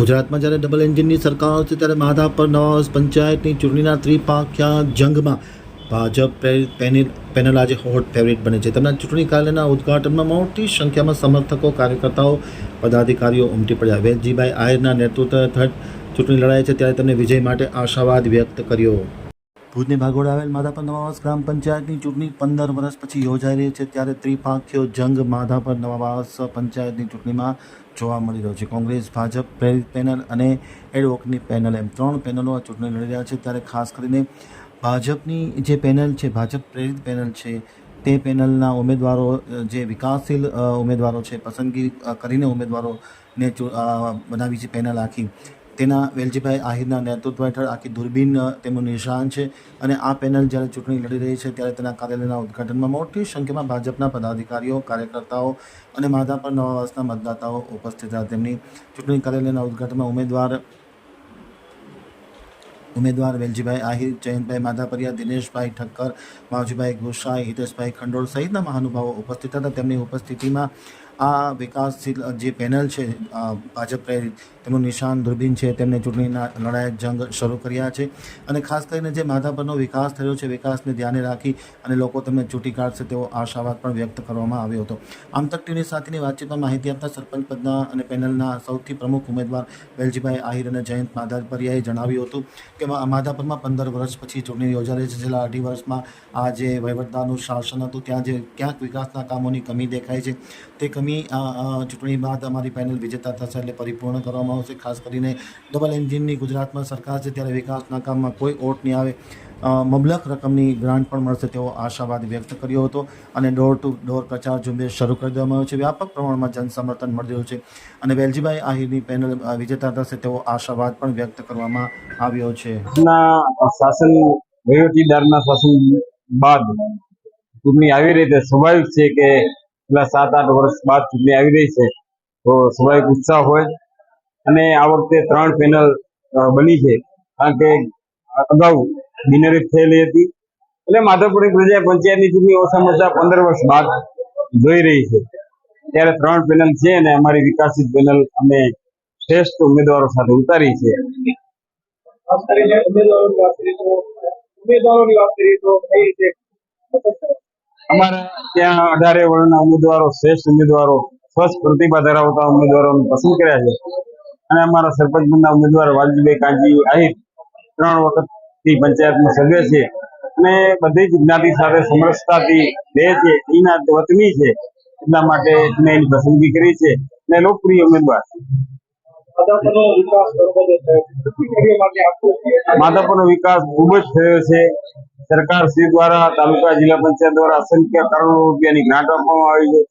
ગુજરાતમાં જ્યારે ડબલ એન્જિનની સરકાર છે ત્યારે માધાપર નવા પંચાયતની ચૂંટણીના ત્રિપાખ્યા જંગમાં ભાજપ પેનલ આજે હોટ ફેવરિટ બને છે. તેમના ચૂંટણી કાર્યાલયના ઉદ્ઘાટનમાં મોટી સંખ્યામાં સમર્થકો, કાર્યકર્તાઓ, પદાધિકારીઓ ઉમટી પડ્યા. વેદજીભાઈ આહિરના નેતૃત્વ હેઠળ ચૂંટણી લડાઈ છે ત્યારે તેમણે વિજય માટે આશાવાદ વ્યક્ત કર્યો. ભુજની ભાગોળ આવેલ માધાપર નવાવાસ ગ્રામ પંચાયતની ચૂંટણી પંદર વર્ષ પછી યોજાઈ રહી છે, ત્યારે ત્રિપાખ્યો જંગ માધાપર નવાવાસ પંચાયતની ચૂંટણીમાં જોવા મળી રહ્યો છે. કોંગ્રેસ, ભાજપ, પ્રેરિત પેનલ અને એડવોકની પેનલ એમ ત્રણ પેનલો આ ચૂંટણી લડી રહ્યા છે, ત્યારે ખાસ કરીને ભાજપની જે પેનલ છે, ભાજપ પ્રેરિત પેનલ છે, તે પેનલના ઉમેદવારો, જે વિકાસશીલ ઉમેદવારો છે, પસંદગી કરીને ઉમેદવારોને બનાવી છે પેનલ આખી. તેના વેલજીભાઈ આહિરના નેતૃત્વ હેઠળ આખી દૂરબીન તેમનું નિશાન છે અને આ પેનલ જ્યારે ચૂંટણી લડી રહી છે ત્યારે તેના કાર્યાલયના ઉદઘાટનમાં મોટી સંખ્યામાં ભાજપના પદાધિકારીઓ, કાર્યકર્તાઓ અને માધાપર નવાવાસના મતદાતાઓ ઉપસ્થિત હતા તેમની ચૂંટણી કાર્યાલયના ઉદઘાટનમાં ઉમેદવાર ઉમેદવાર વેલજીભાઈ આહિર, જયંતભાઈ માધાપરિયા, દિનેશભાઈ ઠક્કર, માવજીભાઈ ગોસાઈ, હિતેશભાઈ ખંડોળ સહિતના મહાનુભાવો ઉપસ્થિત હતા. તેમની ઉપસ્થિતિમાં આ વિકાસશીલ જે પેનલ છે ભાજપ પ્રેરિત તેમનું નિશાન દુર્બીન છે, તેમને ચૂંટણીના લડાયક જંગ શરૂ કર્યા છે. અને ખાસ કરીને જે માધાપરનો વિકાસ થયો છે, વિકાસને ધ્યાને રાખી અને લોકો તેમને ચૂંટી કાઢશે તેવો આશાવાદ પણ વ્યક્ત કરવામાં આવ્યો હતો. આમ તક ટીવી સાથેની વાતચીતમાં માહિતી આપતા સરપંચ પદના અને પેનલના સૌથી પ્રમુખ ઉમેદવાર વેલજીભાઈ આહિર અને જયંત માધાપરિયાએ જણાવ્યું હતું કે માધાપરમાં પંદર વર્ષ પછી ચૂંટણી યોજાઈ છે. છેલ્લા અઢી વર્ષમાં આ જે વહીવટદારનું શાસન હતું, ત્યાં જે ક્યાંક વિકાસના કામોની કમી દેખાય છે, તે કમી આ આ ચૂંટણી બાદ પેનલ વિજેતા થશે એટલે પરિપૂર્ણ કરવામાં આવશે. ખાસ કરીને ડબલ એન્જિનની ગુજરાતમાં સરકાર છે ત્યારે વિકાસના કામમાં કોઈ ઓટ નહીં આવે. મબલક રકમની ગ્રાન્ટ પણ મળશે તેવો આશાવાદ વ્યક્ત કર્યો હતો અને ડોર ટુ ડોર પ્રચાર ઝુંબેશ શરૂ કરી દેવામાં આવ્યો છે. વ્યાપક પ્રમાણમાં જનસમર્થન મળી રહ્યું છે અને વેલજીભાઈ આહિરની પેનલ વિજેતા થશે તેવો આશાવાદ પણ વ્યક્ત કરવામાં આવ્યો છે. શાસન વહીવટીદારના શાસન બાદ ચૂંટણી આવી રહી છે સ્વાભાવિક છે કે પેલા સાત આઠ વર્ષ બાદ ચૂંટણી આવી રહી છે તો સ્વાભાવિક ઉત્સાહ હોય અને આ વખતે ત્રણ પેનલ બની છે. કારણ કે અગાઉ બિનહરીફ થયેલી હતી. એટલે માધવપુરી પ્રજા પંચાયતની ચૂંટણી ઓછામાં ઓછા પંદર વર્ષ બાદ જોઈ રહી છે. ત્યારે ત્રણ પેનલ છે અને અમારી વિકાસિત પેનલ અમે શ્રેષ્ઠ ઉમેદવારો સાથે ઉતારી છે? અમારા ત્યાં અઢારે વર્ણના ઉમેદવારો શ્રેષ્ઠ ઉમેદવારો સ્વચ્છ પ્રતિભા ધરાવતા ઉમેદવારોને પસંદ કર્યા છે. અને અમારા સરપંચ પદના ઉમેદવાર વાલજીભાઈ કાંજી આહિર ત્રણ વખતથી પંચાયતમાં સભ્ય છે. અને બધી જ જ્ઞાતિ સાથે સમરસતાથી રહે છે. એના વતની છે. એટલા માટે મેં એની પસંદગી કરી છે. અને લોકપ્રિય ઉમેદવાર. માધાપરનો વિકાસ ખૂબ જ થયો છે. સરકાર શ્રી દ્વારા, તાલુકા જિલ્લા પંચાયત દ્વારા અસંખ્ય કરોડો રૂપિયાની ગ્રાન્ટ આપવામાં આવી છે.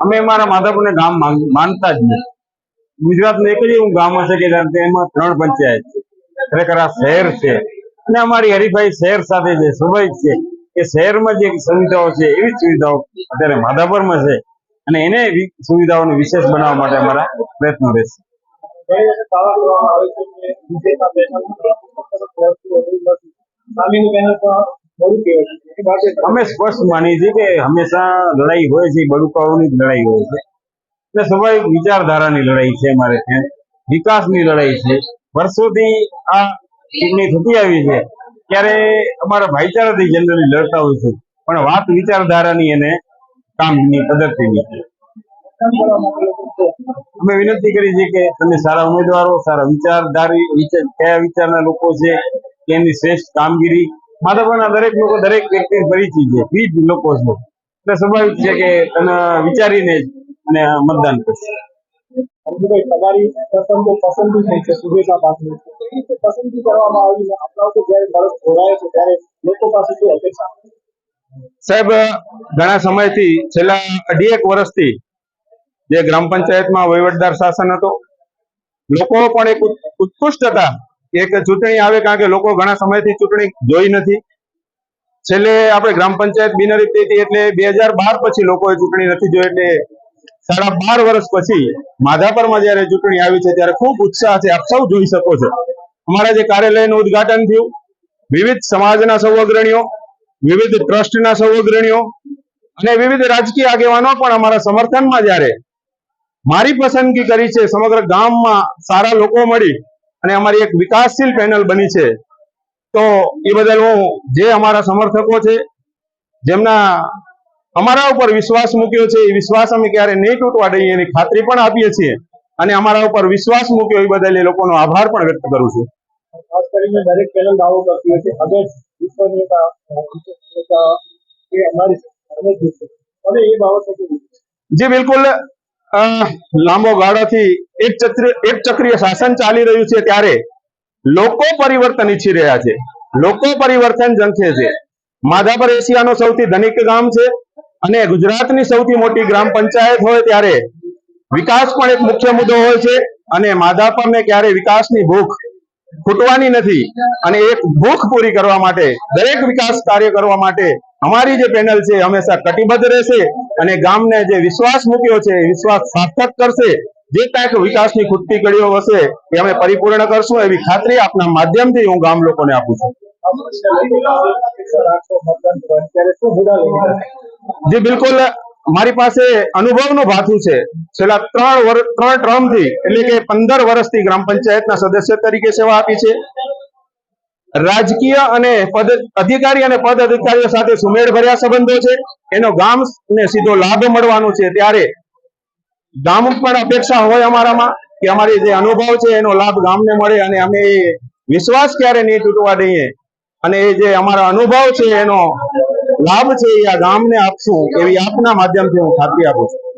અમે અમારા માધાપરને ગામ માનતા જ નથી. ગુજરાતનું એક જ એવું ગામ હશે કે એમાં ત્રણ પંચાયત છે. ખરેખર આ શહેર છે. અને અમારી હરીફાઈ શહેર સાથે જે સ્વાભાવિક છે કે શહેરમાં જે સુવિધાઓ છે, એવી સુવિધાઓ અત્યારે માધાપરમાં છે. અને એને સુવિધાઓને વિશેષ બનાવવા માટે અમારા પ્રયત્નો રહેશે. અમે સ્પષ્ટ માની છીએ કે હંમેશા લડાઈ હોય છે બડુકાઓની લડાઈ હોય છે. એટલે સ્વાભાવિક વિચારધારાની લડાઈ છે અમારે ત્યાં. વિકાસની લડાઈ છે. વર્ષોથી આ ચૂંટણી થતી આવી છે. ત્યારે અમારા ભાઈચારાથી જનરલી લડતા હોય છે. પણ વાત વિચારધારાની અને કામની પદ્ધતિની છે. અમે વિનંતી કરી છે કે તમે સારા ઉમેદવારો, સારા વિચારધારી વિચાર કયા વિચારના લોકો છે કે શ્રેષ્ઠ કામગીરી માધવના દરેક લોકો દરેક વ્યક્તિ પરિચિત છે વિવિધ લોકો છે. એટલે સ્વાભાવિક છે કે તને વિચારીને જ અને મતદાન કરશે. અમુભાઈ તમારી પ્રથમ પસંદગી થઈ છે સુરેશા પાસે પસંદગી કરવામાં આવી ને આપણા તો જ્યારે જોડાય છે ત્યારે લોકો પાસેથી અપેક્ષા? સાહેબ ઘણા સમયથી છેલ્લા અઢી એક વર્ષથી જે ગ્રામ પંચાયતમાં વહીવટદાર શાસન હતો લોકો પણ એક ઉત- ઉત્કૃષ્ટ હતા. એક ચૂંટણી આવે કારણ કે લોકો ઘણા સમયથી ચૂંટણી જોઈ નથી. છેલ્લે આપણે ગ્રામ પંચાયત બિનહરીફ હતી એટલે બે પછી લોકોએ ચૂંટણી નથી જોઈ એટલે સાડા બાર વર્ષ પછી માધાપરમાં જયારે ચૂંટણી આવી છે ત્યારે ખૂબ ઉત્સાહ છે. આપ સૌ જોઈ શકો છો. અમારા જે કાર્યાલયનું ઉદ્ઘાટન થયું. વિવિધ સમાજના સૌ અગ્રણીઓ વિવિધ ટ્રસ્ટના સૌ અગ્રણીઓ અને વિવિધ રાજકીય આગેવાનો પણ અમારા સમર્થનમાં જયારે મારી પસંદગી કરી છે, સમગ્ર ગામમાં સારા લોકો મળી અને અમારી એક વિકાસશીલ પેનલ બની છે. તો એ બદલ હું જે અમારા સમર્થકો છે જેમના અમારા ઉપર વિશ્વાસ મૂક્યો છે એ વિશ્વાસ અમે ક્યારે નહીં તૂટવા દઈએ એની ખાતરી પણ આપીએ છીએ. અને અમારા ઉપર વિશ્વાસ મૂક્યો એ બદલ એ લોકોનો આભાર પણ વ્યક્ત કરું છું. ખાસ કરીને દરેક પેનલ દાવો કરતી હોય છે હવે એ અમારી જ જીતશું. હવે એ બાબતે જે બિલકુલ લાંબો ગાળોથી એક ચક્ર, એક ચક્રીય શાસન ચાલી રહ્યું છે ત્યારે લોકો પરિવર્તન ઈચ્છી રહ્યા છે. લોકો પરિવર્તન જંખે છે. માધાપર એશિયાનો સૌથી ધનિક ગામ છે અને ગુજરાતની સૌથી મોટી ગ્રામ પંચાયત હોય ત્યારે વિકાસ પણ એક મુખ્ય મુદ્દો હોય છે અને માધાપરને ક્યારે વિકાસની ભૂખ ખૂટવાની નથી અને એક ભૂખ પૂરી કરવા માટે, દરેક વિકાસ કાર્ય કરવા માટે અમારી જે પેનલ છે હંમેશા કટિબદ્ધ રહેશે અને ગામને જે વિશ્વાસ મૂક્યો છે વિશ્વાસ સાર્થક કરશે. જે કાંઈક વિકાસની ખૂટતી કડીઓ હશે એ અમે પરિપૂર્ણ કરશું એવી ખાતરી આપના માધ્યમથી હું ગામ લોકોને આપું છું? જે, બિલકુલ. મારી પાસે અનુભવનું ભાથું છે. છેલ્લા ત્રણ વર્ષ ત્રણ ટર્મથી, એટલે કે પંદર વર્ષથી ગ્રામ પંચાયતના સદસ્ય તરીકે સેવા આપી છે. રાજકીય અને પદ, અધિકારી અને પદ અધિકારીઓ સાથે સુમેળ ભર્યા સંબંધો છે. એનો ગામ ને સીધો લાભ મળવાનો છે. ત્યારે ગામ પણ અપેક્ષા હોય અમારામાં કે અમારી જે અનુભવ છે એનો લાભ ગામને મળે અને અમે એ વિશ્વાસ ક્યારે નહીં તૂટવા દઈએ. અને એ જે અમારો અનુભવ છે એનો લાભ છે એ આ ગામને આપશું એવી આપના માધ્યમથી હું ખાતરી આપું છું.